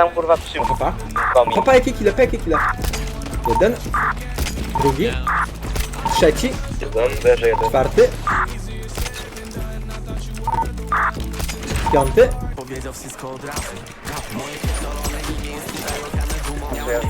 tam kurwa przy Papa. komin. Jakie kile, jakie kile? Jeden. Drugi. Trzeci. Jeden, leży jeden. Czwarty. Piąty. Powiedział wszystko od razu.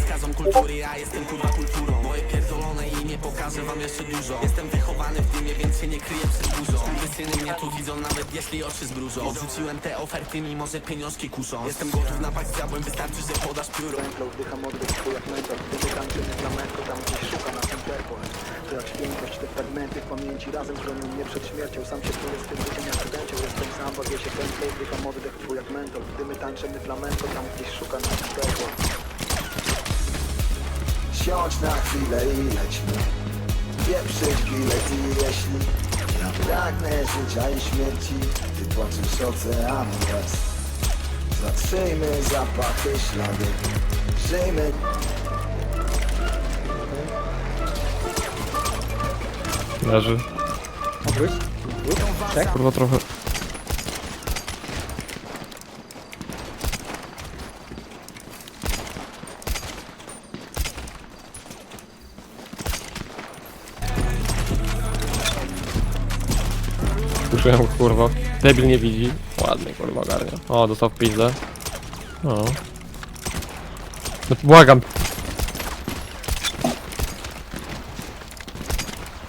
Skazą kultury, ja jestem kurwa kulturą Moje pierdolone imię pokażę wam jeszcze dużo Jestem wychowany w dymie, więc się nie kryję przed burzą Syny mnie tu widzą, nawet jeśli oczy zbrużą Odrzuciłem te oferty, mimo że pieniążki kuszą. Jestem gotów na pakt z diabłem, wystarczy, że podasz pióro. Flow wdycham oddech, twój jak mentor Gdy tańczymy flamenko, tam gdzieś szuka nas Interpol To jak świętość, te fragmenty w pamięci Razem chronią mnie przed śmiercią. Sam się czuję z tym życiem jak studencią Jestem sam, bawię się gameplay Wdycham oddech, twój jak mentor Gdy my tańczymy flamenko, tam gdzieś szuka nas Interpol Siądź na chwilę i lećmy Pieprzyć bilet i jeśli pragnę życia i śmierci Ty płaczesz oceanu łez Zatrzyjmy zapachy, ślady Żyjmy Leży. Obróć. Czek. Kurwa trochę. Go, kurwa. Debil nie widzi. Ładnie kurwa ogarnia. O, dostał w pizdę. O. No błagam.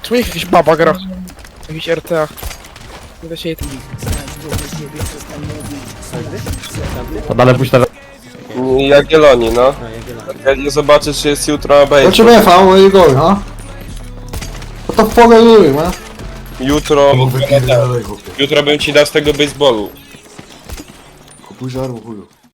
Tu jest jakiś baba gra. Jakiś RTA. Nie da się jej Podale pójść teraz. Jagiellonii, no. A, Jagiellonii. Ja nie zobaczę, czy jest jutro base. mean, fam? Where you going, huh? What the fuck are you doing, man? Jutro... Jutro bym ci dał z tego baseballu. Kupuj żarło, chuju.